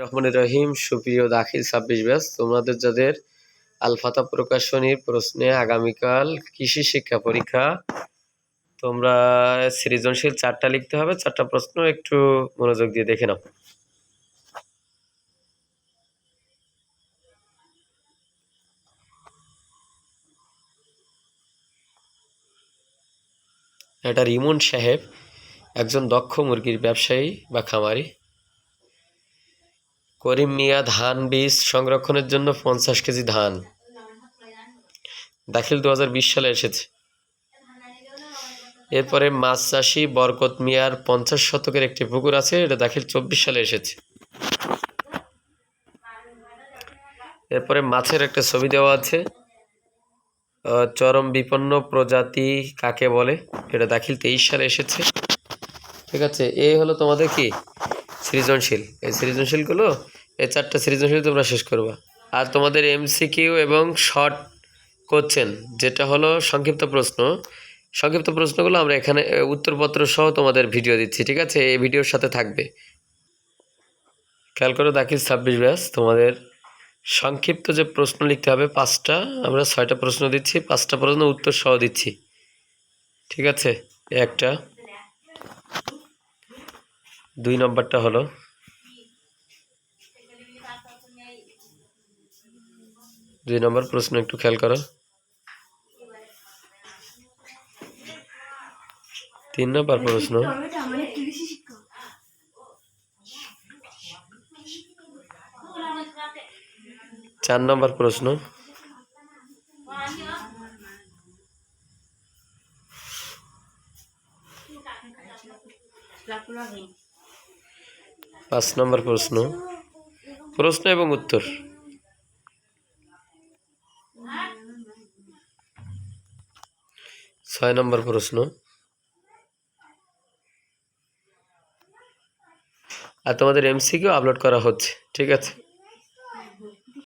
রহমানুর রহিম, সুপ্রিয় দাখিল ছাব্বিশ ব্যাস তোমাদের যাদের আলফাতা প্রকাশনীর প্রশ্নে আগামীকাল কৃষি শিক্ষা পরীক্ষা, তোমরা সৃজনশীল চারটা লিখতে হবে, চারটা প্রশ্ন একটু মনোযোগ দিয়ে দেখে নাও। এটা রিমন সাহেব, একজন দক্ষ মুরগির ব্যবসায়ী বা খামারি। করিম মিয়া ধান বীজ সংরক্ষণের জন্য পঞ্চাশ কেজি ধান। দাখিল দুহাজার বিশ সালে এসেছে। এরপরে মাছ চাষি বরকত মিয়ার পঞ্চাশ শতকের একটি পুকুর আছে, এটা দাখিল চব্বিশ সালে এসেছে। এরপরে মাছের একটা ছবি দেওয়া আছে। চরম বিপন্ন প্রজাতি কাকে বলে, এটা দাখিল তেইশ সালে এসেছে। ঠিক আছে এই হলো তোমাদের কি? সৃজনশীল। এই সৃজনশীলগুলো এই চারটা সৃজনশীল তোমরা শেষ করবা। আর তোমাদের এমসিকিউ এবং শর্ট কোশ্চেন যেটা হলো সংক্ষিপ্ত প্রশ্ন। সংক্ষিপ্ত প্রশ্নগুলো আমরা এখানে উত্তরপত্র সহ তোমাদের ভিডিও দিচ্ছি, ঠিক আছে? এই ভিডিওর সাথে থাকবে। খেয়াল করো দাখিল ছাব্বিশ ব্যাস, তোমাদের সংক্ষিপ্ত যে প্রশ্ন লিখতে হবে পাঁচটা, আমরা ছয়টা প্রশ্ন দিচ্ছি, পাঁচটা প্রশ্ন উত্তর সহ দিচ্ছি। ঠিক আছে? একটা। দুই নম্বরটা হলো দুই নম্বর প্রশ্ন একটু খেয়াল করো। তিন নম্বর প্রশ্ন। চার নম্বর প্রশ্ন। পাঁচ নম্বর প্রশ্ন। প্রশ্ন এবং উত্তর। ছয় নম্বর প্রশ্ন। আর তোমাদের এমসিকিউ আপলোড করা হচ্ছে ঠিক আছে?